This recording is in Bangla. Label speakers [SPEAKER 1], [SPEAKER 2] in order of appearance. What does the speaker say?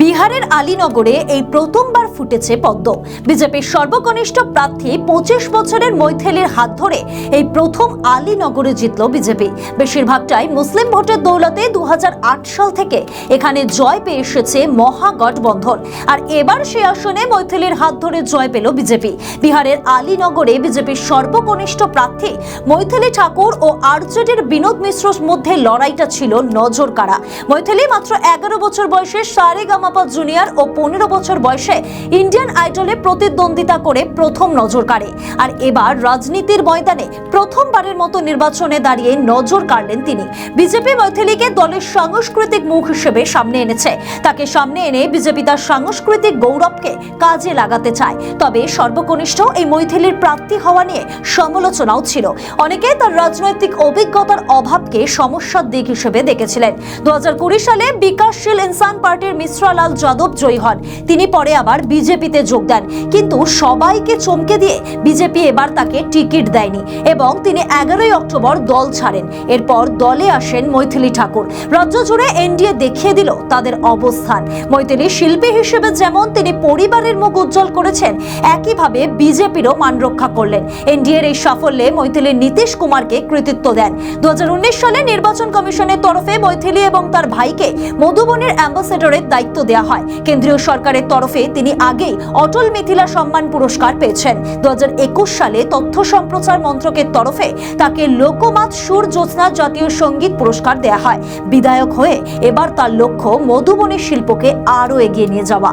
[SPEAKER 1] বিহারের আলীনগরে এই প্রথমবার ফুটেছে পদ্ম। বিজেপির সর্বকনিষ্ঠ প্রার্থী পঁচিশ বছরের মৈথেলির হাত ধরে এই প্রথম আলীনগরে জিতল বিজেপি। বেশিরভাগটাই মুসলিম ভোটের দৌলতে দু হাজার আট সাল থেকে এখানে জয় পেয়ে এসেছে মহাগঠবন্ধন। আর এবার সে আসনে মৈথিলির হাত ধরে জয় পেল বিজেপি। বিহারের আলীনগরে বিজেপির সর্বকনিষ্ঠ প্রার্থী মৈথিলি ঠাকুর ও আরজেডির বিনোদ মিশ্রর মধ্যে লড়াইটা ছিল নজর কাড়া মৈথিলি মাত্র এগারো বছর বয়সে সারে গামাপা জুনিয়র ও পনেরো বছর বয়সে ইন্ডিয়ান আইডলে প্রতিদ্বন্দ্বিতা করে প্রথম নজর কাড়ে আর এবার রাজনীতির ময়দানে প্রথমবারের মতো নির্বাচনে দাঁড়িয়ে নজর কাড়লেন তিনি। বিজেপি মৈথিলিকে দলের সাংস্কৃতিক মুখ হিসেবে সামনে এনেছে। তাকে সামনে এনে বিজেপি তার সাংস্কৃতিক গৌরবকে কাজে লাগাতে চায়। তবে সর্বকনিষ্ঠ এই মৈথিলির প্রাপ্তি হওয়া নিয়ে সমালোচনাও ছিল। অনেকে তার রাজনৈতিক অভিজ্ঞতার অভাবকে সমস্যার দিক হিসেবে দেখেছিলেন। দু হাজার কুড়ি সালে বিকাশশীল ইনসান পার্টির মিশ্রালাল যাদব জয়ী হন। তিনি পরে আবার বিজেপিতে যোগ দেন। কিন্তু সবাইকে চমকে দিয়ে বিজেপি এবার তাকে টিকিট দেয়নি এবং তিনি এগারোই অক্টোবর দল ছাড়েন। এরপর দলে আসেন মৈথিলি ঠাকুর। রাজ্য জুড়ে এনডিএ দেখিয়ে দিল তাদের অবস্থান। মৈথিলি শিল্পী হিসেবে যেমন তিনি পরিবারের মুখ উজ্জ্বল করেছেন, একইভাবে বিজেপিরও মান রক্ষা করলেন। এনডিএর এই সাফল্যে মৈথিলি নীতিশ কুমারকে কৃতিত্ব দেন। দু হাজার উনিশ সালে নির্বাচন কমিশনের তরফে মৈথিলি এবং তার ভাইকে মধুবনের অ্যাম্বাসেডরের দায়িত্ব দেওয়া হয়। কেন্দ্রীয় সরকারের তরফে তিনি আগেই অটল মিথিলা সম্মান পুরস্কার পেয়েছেন। দু হাজার একুশ সালে তথ্য সম্প্রচার মন্ত্রকের তরফে তাকে লোকমাত সুর জ্যোৎস্না জাতীয় সংগীত পুরস্কার দেয়া হয়। বিধায়ক হয়ে এবার তার লক্ষ্য মধুবনী শিল্পকে আরও এগিয়ে নিয়ে যাওয়া।